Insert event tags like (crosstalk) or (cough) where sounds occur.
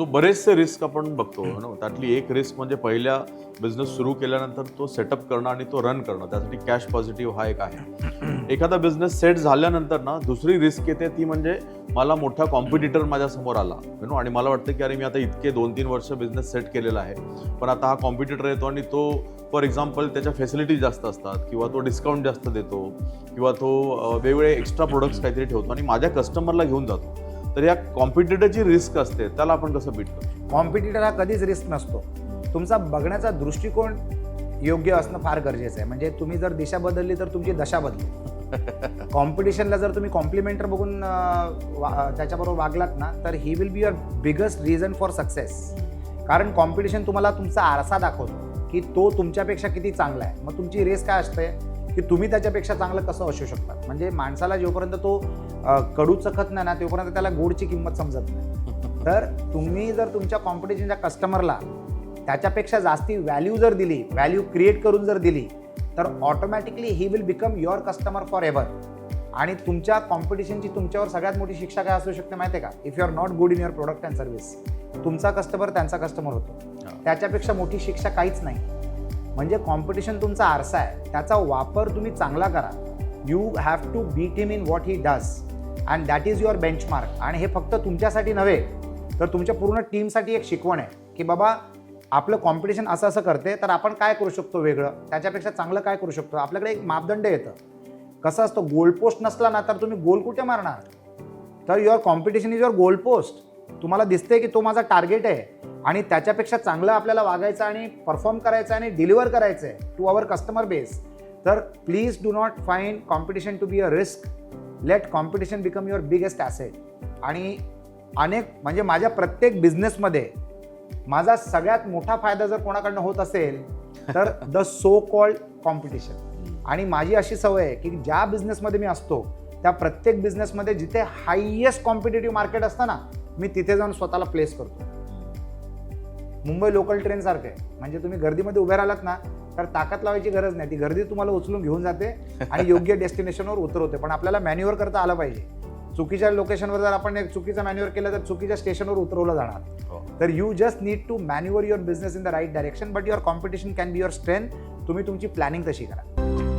So बरेचसे risk आपण बघतो ना? त्यातली एक रिस्क म्हणजे पहिल्या बिझनेस सुरू केल्यानंतर तो सेटअप करणं आणि तो रन करणं. त्यासाठी कॅश पॉझिटिव्ह हा एक आहे. (clears throat) एखादा बिझनेस सेट झाल्यानंतर ना दुसरी रिस्क येते ती म्हणजे मला मोठा कॉम्पिटिटर माझ्यासमोर आला नो? आणि मला वाटतं की अरे मी आता इतके दोन तीन वर्ष बिझनेस सेट केलेला आहे. पण आता हा कॉम्पिटिटर येतो आणि तो फॉर एक्झाम्पल त्याच्या फॅसिलिटीज जास्त असतात किंवा तो डिस्काउंट जास्त देतो किंवा तो वेगवेगळे एक्स्ट्रा प्रोडक्ट्स काहीतरी ठेवतो आणि माझ्या कस्टमरला घेऊन जातो. तर या कॉम्पिटिटरची रिस्क असते त्याला आपण कसं बीट करतो? कॉम्पिटिटर हा कधीच रिस्क नसतो. तुमचा बघण्याचा दृष्टिकोन योग्य असणं फार गरजेचं आहे. म्हणजे तुम्ही जर दिशा बदलली तर तुमची दशा बदली. (laughs) कॉम्पिटिशनला जर तुम्ही कॉम्प्लिमेंटर बघून त्याच्याबरोबर वागलात ना तर he will be your biggest reason for success कारण कॉम्पिटिशन तुम्हाला तुमचा आरसा दाखवतो की तो तुमच्यापेक्षा किती चांगला आहे. मग तुमची रेस काय असते? की तुम्ही त्याच्यापेक्षा चांगलं कसं असू शकता? म्हणजे माणसाला जोपर्यंत तो कडू चखत नाही ना तोपर्यंत त्याला गोडची किंमत समजत नाही. (laughs) तर तुम्ही जर तुमच्या कॉम्पिटिशनच्या कस्टमरला त्याच्यापेक्षा जास्ती व्हॅल्यू जर दिली व्हॅल्यू क्रिएट करून जर दिली तर automatically he will become your customer forever आणि तुमच्या कॉम्पिटिशनची तुमच्यावर सगळ्यात मोठी शिक्षा काय असू शकते माहिती आहे का? If you are not good in your product and service तुमचा कस्टमर त्यांचा कस्टमर होतो. त्याच्यापेक्षा मोठी शिक्षा काहीच नाही. म्हणजे कॉम्पिटिशन तुमचा आरसा आहे. त्याचा वापर तुम्ही चांगला करा. You have to beat him in what he does and that is your benchmark आणि हे फक्त तुमच्यासाठी नव्हे तर तुमच्या पूर्ण टीमसाठी एक शिकवण आहे की बाबा आपलं कॉम्पिटिशन असं असं करते तर आपण काय करू शकतो वेगळं? त्याच्यापेक्षा चांगलं काय करू शकतो? आपल्याकडे एक मापदंड येतं. कसं असतं गोल पोस्ट नसला ना तर तुम्ही गोल कुठे मारणार? तर your competition is your goal post तुम्हाला दिसते की तो माझा टार्गेट आहे. आणि त्याच्यापेक्षा चांगलं आपल्याला वागायचं आणि परफॉर्म करायचं आणि डिलिव्हर करायचं आहे टू अवर कस्टमर बेस तर please do not find competition to be a risk let competition become your biggest asset आणि अनेक म्हणजे माझ्या प्रत्येक बिझनेसमध्ये माझा सगळ्यात मोठा फायदा जर कोणाकडनं होत असेल तर द सो कॉल्ड कॉम्पिटिशन आणि माझी अशी सवय आहे की ज्या बिझनेसमध्ये मी असतो त्या प्रत्येक बिझनेसमध्ये जिथे हायेस्ट कॉम्पिटेटिव्ह मार्केट असतं ना मी तिथे जाऊन स्वतःला प्लेस करतो. मुंबई लोकल ट्रेन सारखं आहे. म्हणजे तुम्ही गर्दीमध्ये उभे राहिलात ना तर ताकद लावायची गरज नाही. ती गर्दी तुम्हाला उचलून घेऊन जाते आणि (laughs) योग्य डेस्टिनेशनवर उतरवते पण आपल्याला मॅन्युअर करता आलं पाहिजे. चुकीच्या लोकेशनवर जर आपण एक चुकीचं मॅन्युअर केलं तर चुकीच्या स्टेशनवर उतरवलं जाणार. हो. तर you just need to manoeuvre your business in the right direction but your competition can be your strength तुम्ही तुमची प्लॅनिंग तशी करा.